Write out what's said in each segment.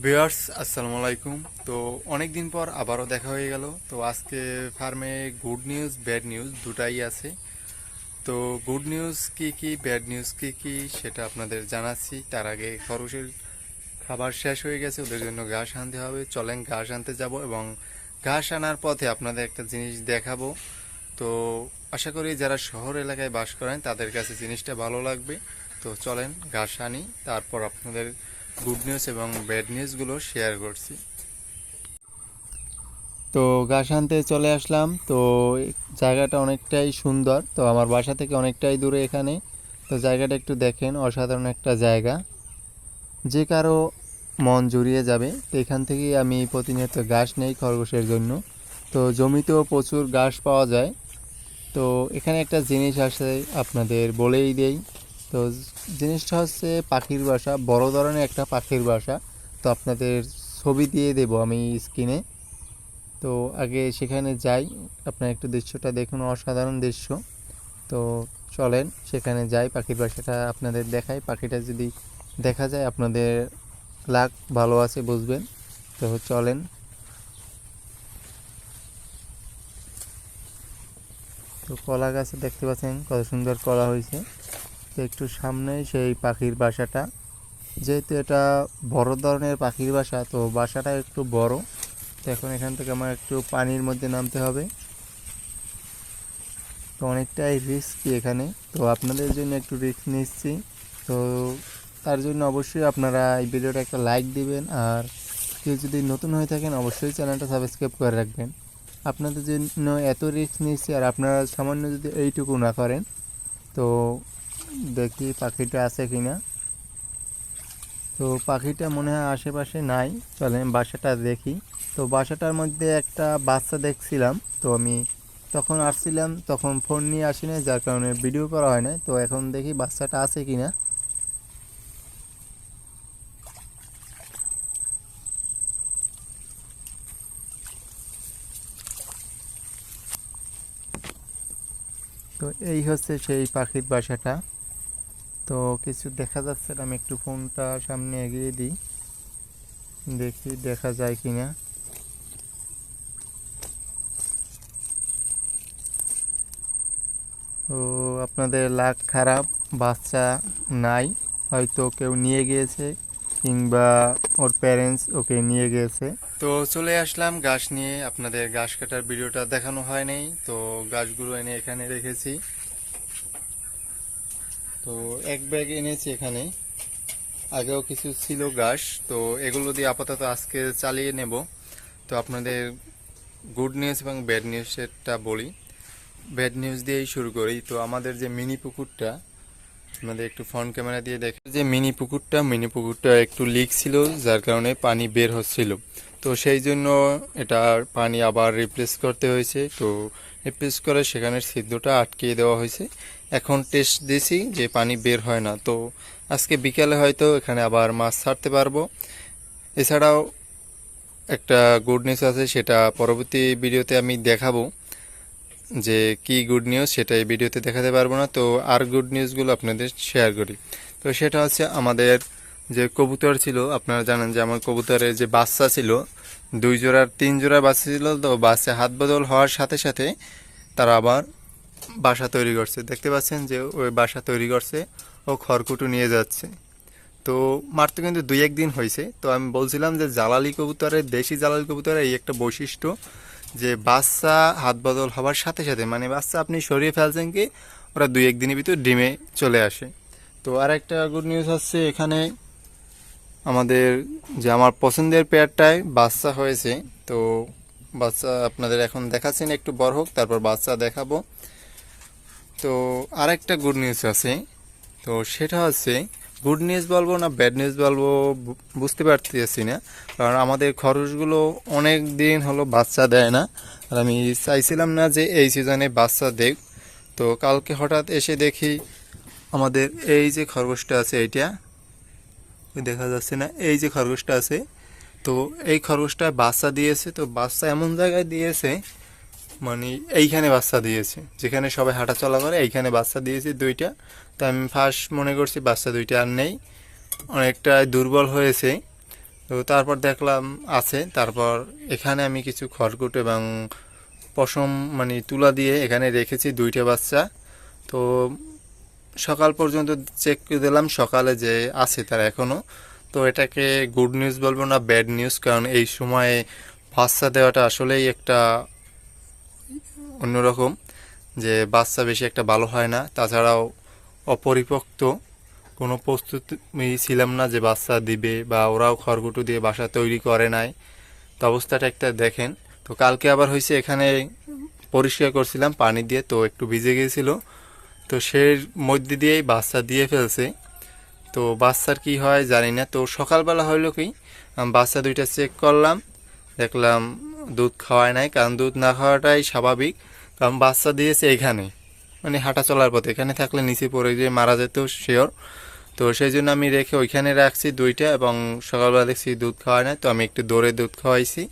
Viewers, আসসালামু আলাইকুম। তো অনেক দিন পর আবারও দেখা হয়ে গেল। তো আজকে ফার্মে গুড নিউজ, ব্যাড নিউজ দুটাই আছে। তো গুড নিউজ কি কি, ব্যাড নিউজ কি কি সেটা আপনাদের জানাচ্ছি। তার আগে খরচের খাবার শেষ হয়ে গেছে, ওদের জন্য ঘাস আনতে হবে। চলেন ঘাস আনতে যাব এবং ঘাস আনার পথে আপনাদের একটা জিনিস দেখাবো। তো আশা করি যারা শহর এলাকায় বাস করেন, তাদের কাছে জিনিসটা ভালো লাগবে। তো চলেন ঘাস আনি, তারপর আপনাদের গুড নিউজ এবং ব্যাড নিউজগুলো শেয়ার করছি। তো আনতে চলে আসলাম। তো জায়গাটা অনেকটাই সুন্দর। তো আমার বাসা থেকে অনেকটাই দূরে এখানে। তো জায়গাটা একটু দেখেন, অসাধারণ একটা জায়গা। যে কারও মন জুড়িয়ে যাবে। তো এখান থেকেই আমি প্রতিনিয়ত ঘাস নেই খরগোশের জন্য। তো জমিতেও প্রচুর ঘাস পাওয়া যায়। তো এখানে একটা জিনিস আছে আপনাদের বলেই দেই। তো জিনিসটা হচ্ছে পাখির বাসা, বড় ধরনের একটা পাখির বাসা। তো আপনাদের ছবি দিয়ে দেব আমি স্ক্রিনে তো আগে সেখানে যাই, আপনার একটু দৃশ্যটা দেখুন, অসাধারণ দৃশ্য। তো চলেন, সেখানে যাই, পাখির বাসাটা আপনাদের দেখাই। পাখিটা যদি দেখা যায়, আপনাদের লাখ ভালো আছে বুঝবেন। তো চলেন। তো কলা গাছে দেখতে পাচ্ছেন, কত সুন্দর কলা হয়েছে। একটু সামনেই সেই পাখির বাসাটা। যেহেতু এটা বড় ধরনের পাখির বাসা, তো বাসাটা একটু বড়। তো এখন এখান থেকে আমার একটু পানির মধ্যে নামতে হবে। তো অনেকটাই রিস্কি এখানে। তো আপনাদের জন্য একটু রিস্ক নিচ্ছি। তো তার জন্য অবশ্যই আপনারা এই ভিডিওটা একটা লাইক দিবেন। আর কেউ যদি নতুন হয়ে থাকেন, অবশ্যই চ্যানেলটা সাবস্ক্রাইব করে রাখবেন। আপনাদের জন্য এত রিস্ক নিচ্ছি, আর আপনারা সামান্য যদি এইটুকু না করেন, তো দেখি পাখিটা আছে কি না। তো পাখিটা মনে হয় আশেপাশে নাই। চলেন বাসাটা দেখি। তো বাসাটার মধ্যে একটা বাচ্চা দেখছিলাম। তো আমি তখন আসছিলাম, তখন ফোন নিয়ে আসি না যার কারণে ভিডিও করা হয় না তো এখন দেখি বাচ্চাটা আছে কি না। তো এই হচ্ছে সেই পাখির বাসাটা। তো কিছু দেখা যাচ্ছে না, আমি একটু ফোনটা সামনে এগিয়ে দিই। দেখি দেখা যায় কি না তো আপনাদের লাখ খারাপ, বাচ্চা নাই, হয়তো কেউ নিয়ে গিয়েছে, কিংবা ওর প্যারেন্টস ওকে নিয়ে গিয়েছে। তো চলে আসলাম গাছ নিয়ে, আপনাদের গাছ কাটার ভিডিওটা দেখানো হয় নাই, তো গাছগুলো এনে এখানে রেখেছি। তো এক ব্যাগ এনেছি এখানে। আগেও কিছু ছিল ঘাস, তো এগুলো দিয়ে আপাতত আজকে চালিয়ে নেব। তো আপনাদের গুড নিউজ এবং ব্যাড নিউজেরটা বলি। ব্যাড নিউজ দিয়েই শুরু করি। তো আমাদের যে মিনি পুকুরটা, আপনাদের একটু ফ্রন্ট ক্যামেরা দিয়ে দেখেন যে মিনি পুকুরটা মিনি পুকুরটা একটু লিক ছিল, যার কারণে পানি বের হচ্ছিল। তো সেই জন্য এটার পানি আবার রিপ্লেস করতে হয়েছে। তো রিপ্লেস করে সেখানে সিদ্ধটা আটকিয়ে দেওয়া হয়েছে। এখন টেস্ট দিয়েছি যে পানি বের হয় না। তো আজকে বিকালে হয়তো এখানে আবার মাছ ছাড়তে পারব। এছাড়াও একটা গুড নিউজ আছে, সেটা পরবর্তী ভিডিওতে আমি দেখাবো যে কি গুড নিউজ সেটা এই ভিডিওতে দেখাতে পারব না। তো আর গুড নিউজগুলো আপনাদের শেয়ার করি। তো সেটা হচ্ছে আমাদের যে কবুতর ছিল, আপনারা জানেন যে আমার কবুতরের যে বাচ্চা ছিল, দুই জোড়ার তিন জোড়ার বাচ্চা ছিল, তো বাচ্চা হাত বদল হওয়ার সাথে সাথে তারা আবার বাসা তৈরি করছে। দেখতে পাচ্ছেন যে ওই বাসা তৈরি করছে ও খড়কুটো নিয়ে যাচ্ছে। তো মারতে কিন্তু দুই একদিন হয়েছে। তো আমি বলছিলাম যে জালালি কবুতরের দেশি জালালি কবুতরের এই একটা বৈশিষ্ট্য যে বাচ্চা হাত বদল হওয়ার সাথে সাথে মানে বাচ্চা আপনি সরিয়ে ফেলছেন কি, ওরা দুই একদিনের ভিতর ডিমে চলে আসে। তো আর একটা গুড নিউজ হচ্ছে এখানে আমাদের যে আমার পছন্দের পেয়ারটায় বাচ্চা হয়েছে। তো বাচ্চা আপনাদের এখন দেখাচ্ছেন একটু বড় হোক, তারপর বাচ্চা দেখাবো। তো আর একটা গুড নিউজ আছে। তো সেটা হচ্ছে গুড নিউজ বলব না ব্যাড নিউজ বলব বুঝতে পারতেছি না। কারণ আমাদের খরচগুলো অনেক দিন হলো বাচ্চা দেয় না। আর আমি চাইছিলাম না যে এই সিজনে বাচ্চা দেখ তো কালকে হঠাৎ এসে দেখি আমাদের এই যে খরগোশটা আছে এইটা, দেখা যাচ্ছে না, এই যে খরগোশটা আছে। তো এই খরগোশটা বাচ্চা দিয়েছে, তো বাচ্চা এমন জায়গায় দিয়েছে মানে এইখানে বাচ্চা দিয়েছে। যেখানে সবাই হাঁটা চলা করে, এইখানে বাচ্চা দিয়েছে দুইটা। তো আমি ফার্স্ট মনে করছি বাচ্চা দুইটা আর নেই। অনেকটা দুর্বল হয়েছে। তো তারপর দেখলাম আছে। তারপর এখানে আমি কিছু খড়কুট এবং পশম মানে তুলা দিয়ে এখানে রেখেছি দুইটা বাচ্চা। তো সকাল পর্যন্ত চেক করে দিলাম, সকালে যে আছে তার এখনও তো এটাকে গুড নিউজ বলব না ব্যাড নিউজ কারণ এই সময়ে বাচ্চা দেওয়াটা আসলেই একটা অন্যরকম, যে বাচ্চা বেশি একটা ভালো হয় না, তাছাড়াও অপরিপক্ত। কোনো প্রস্তুতি ছিলাম না যে বাচ্চা দিবে বা ওরাও খড়গুটো দিয়ে বাসা তৈরি করে নাই। তো অবস্থাটা একটা দেখেন। তো কালকে আবার হয়েছে, এখানে পরিষ্কার করছিলাম, পানি দিয়ে তো একটু ভিজে গিয়েছিল তো সে মধ্যে দিয়েই বাচ্চা দিয়ে ফেলছে। তো বাচ্চার কি হয় জানি না। তো সকালবেলা হইল কি বাচ্চা দুইটা চেক করলাম। দেখলাম দুধ খাওয়ায় নাই, কারণ দুধ না খাওয়াটাই স্বাভাবিক। কারণ বাচ্চা দিয়েছে এখানে। মানে হাঁটা চলার পথে। এখানে থাকলে নিচে পড়ে গিয়ে মারা যেত শিওর। তো সেই জন্য আমি রেখে ওইখানে রাখছি দুইটা এবং সকালবেলা দেখছি দুধ খাওয়ায় না, তো আমি একটু দৌড়ে দুধ খাওয়াইছি।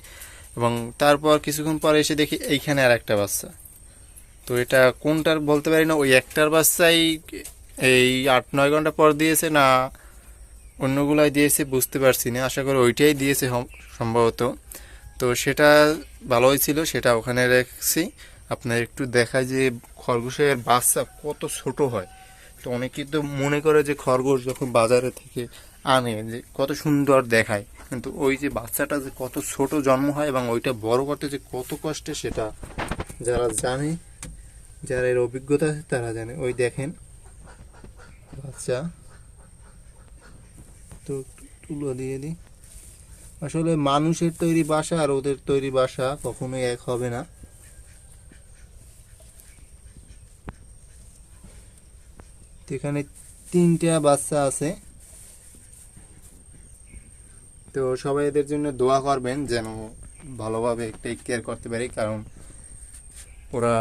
এবং তারপর কিছুক্ষণ পরে এসে দেখি এইখানে আর একটা বাচ্চা। তো এটা কোনটার বলতে পারি না, ওই একটার বাচ্চাই এই আট, নয় ঘণ্টা পর দিয়েছে না অন্যগুলাই দিয়েছে বুঝতে পারছি না। আশা করি ওইটাই দিয়েছে সম্ভবত। তো সেটা ভালোই ছিল, সেটা ওখানে রেখেছি। আপনার একটু দেখায় যে খরগোশের বাচ্চা কত ছোট হয়। তো অনেকেই তো মনে করে যে খরগোশ যখন বাজারে থেকে আনে, যে কত সুন্দর দেখায়। কিন্তু ওই যে বাচ্চাটা যে কত ছোট জন্ম হয় এবং ওইটা বড় করতে যে কত কষ্টে সেটা যারা জানে, যারা এর অভিজ্ঞতা আছে তারা জানে। ওই দেখেন বাচ্চা। তো তুলো দিয়ে দিই। আসলে মানুষের তৈরি বাসা আর ওদের তৈরি বাসা কখনোই এক হবে না। তো এখানে তিনটা বাচ্চা আছে। তো সবাই এদের জন্য দোয়া করবেন যেন ভালোভাবে টেক কেয়ার করতে পারি, কারণ ওরা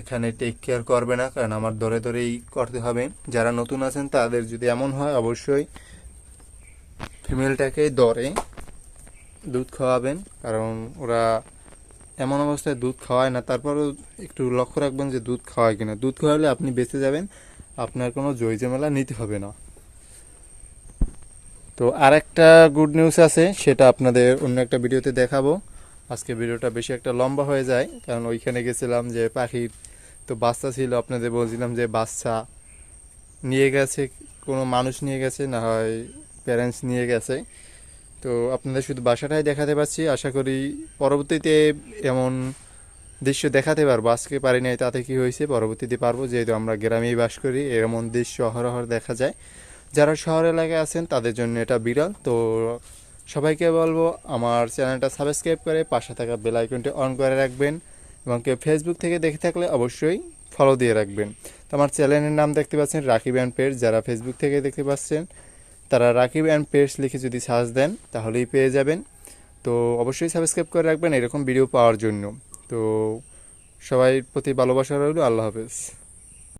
এখানে টেক কেয়ার করবে না, কারণ আমার ধরে ধরেই করতে হবে। যারা নতুন আছেন, তাদের যদি এমন হয়, অবশ্যই ফিমেলটাকে দরে দুধ খাওয়াবেন, কারণ ওরা এমন অবস্থায় দুধ খাওয়ায় না। তারপরেও একটু লক্ষ্য রাখবেন যে দুধ খাওয়ায় কিনা। দুধ খাওয়ালে আপনি বেঁচে যাবেন। আপনার কোনো জয় ঝামেলা নিতে হবে না। তো আর একটা গুড নিউজ আছে, সেটা আপনাদের অন্য একটা ভিডিওতে দেখাবো। আজকে ভিডিওটা বেশি একটা লম্বা হয়ে যায়, কারণ ওইখানে গেছিলাম যে পাখির তো বাচ্চা ছিল, আপনাদের বলছিলাম যে বাচ্চা নিয়ে গেছে, কোনো মানুষ নিয়ে গেছে, না হয় প্যারেন্টস নিয়ে গেছে। তো আপনাদের শুধু বাসাটাই দেখাতে পাচ্ছি আশা করি পরবর্তীতে এমন দৃশ্য দেখাতে পারব। আজকে পারি নাই, তাতে কি হয়েছে পরবর্তীতে পারব। যেহেতু আমরা গ্রামেই বাস করি, এমন দৃশ্য অহরহর দেখা যায়। যারা শহর এলাকায় আছেন, তাদের জন্য এটা বিরল। তো সবাইকে বলব, আমার চ্যানেলটা সাবস্ক্রাইব করে পাশে থাকা বেল আইকনটি অন করে রাখবেন এবং কেউ ফেসবুক থেকে দেখে থাকলে অবশ্যই ফলো দিয়ে রাখবেন। তো আমার চ্যানেলের নাম দেখতে পাচ্ছেন রাকিব অ্যান্ড পেজ যারা ফেসবুক থেকে দেখতে পাচ্ছেন, তারা রাকিব অ্যান্ড পেজ লিখে যদি সার্চ দেন, তাহলেই পেয়ে যাবেন। তো অবশ্যই সাবস্ক্রাইব করে রাখবেন এরকম ভিডিও পাওয়ার জন্য। তো সবাই প্রতি ভালোবাসা রইল আল্লাহ হাফেজ।